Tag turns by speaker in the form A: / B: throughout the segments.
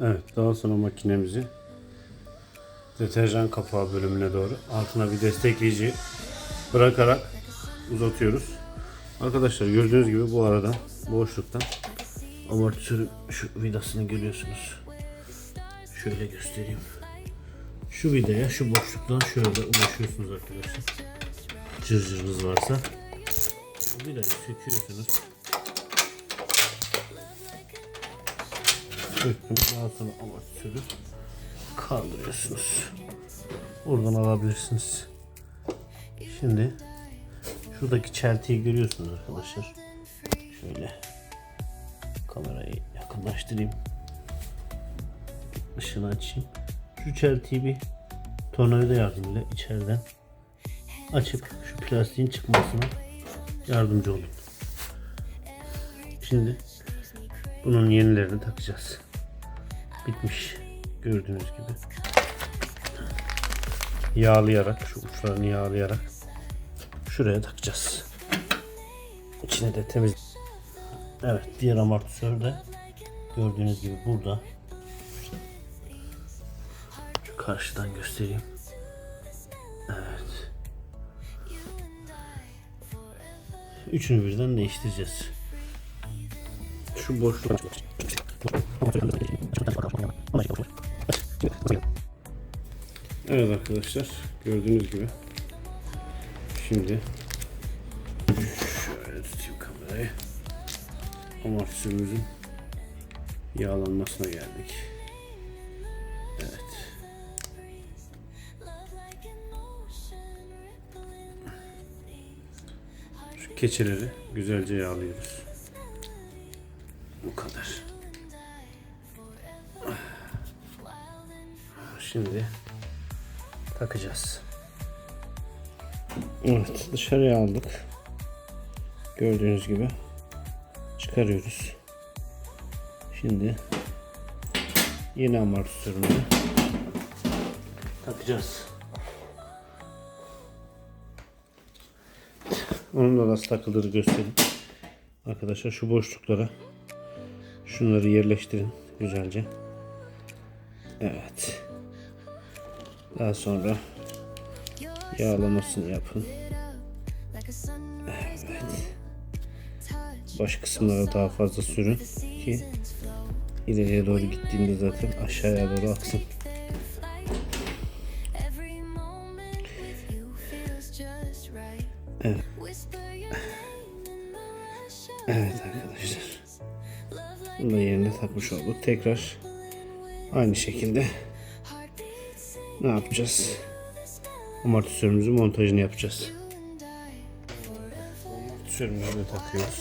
A: Evet daha sonra makinemizi deterjan kapağı bölümüne doğru altına bir destekleyici bırakarak uzatıyoruz. Arkadaşlar gördüğünüz gibi bu arada boşluktan amortisörün şu vidasını görüyorsunuz. Şöyle göstereyim. Şu vidaya şu boşluktan şöyle ulaşıyorsunuz arkadaşlar. Cırcırınız varsa. Vidayı söküyorsunuz. Söktüm. Daha sonra amortisörü kaldırıyorsunuz. Buradan alabilirsiniz. Şimdi şuradaki çeltiyi görüyorsunuz arkadaşlar. Şöyle kamerayı yakınlaştırayım. Işığını açayım. Şu çeltiyi bir tornavida yardımıyla içeriden açıp şu plastiğin çıkmasına yardımcı olun. Şimdi bunun yenilerini takacağız. Bitmiş. Gördüğünüz gibi. Yağlayarak, şu uçlarını yağlayarak şuraya takacağız. İçine de temiz. Evet, diğer amortisör de gördüğünüz gibi burada. Şu karşıdan göstereyim. Evet. Üçünü birden değiştireceğiz. Şu boşluk. Evet arkadaşlar gördüğünüz gibi şimdi şöyle tutayım kamerayı amortisörümüzün yağlanmasına geldik. Evet. Şu keçeleri güzelce yağlıyoruz. Bu kadar. Şimdi takacağız. Evet dışarıya aldık. Gördüğünüz gibi çıkarıyoruz. Şimdi yeni amortisörümüzü takacağız. Onun da nasıl takıldığını göstereyim. Arkadaşlar şu boşluklara şunları yerleştirin güzelce. Evet. Daha sonra yağlamasını yapın. Evet. Baş kısımlara daha fazla sürün ki ileriye doğru gittiğinde zaten aşağıya doğru aksın. Evet. Evet arkadaşlar. Bunu da yerine takmış olduk. Tekrar aynı şekilde ne yapacağız? Amortisörümüzün montajını yapacağız. Amortisörümüzü de takıyoruz.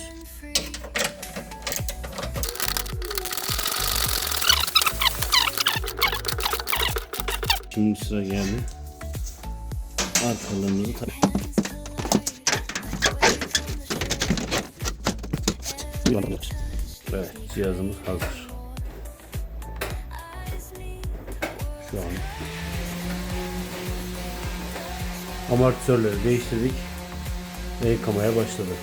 A: Şimdi sıra geldi. Arkalarımızı tak. Evet, cihazımız hazır. Şu an amortisörleri değiştirdik ve yıkamaya başladı.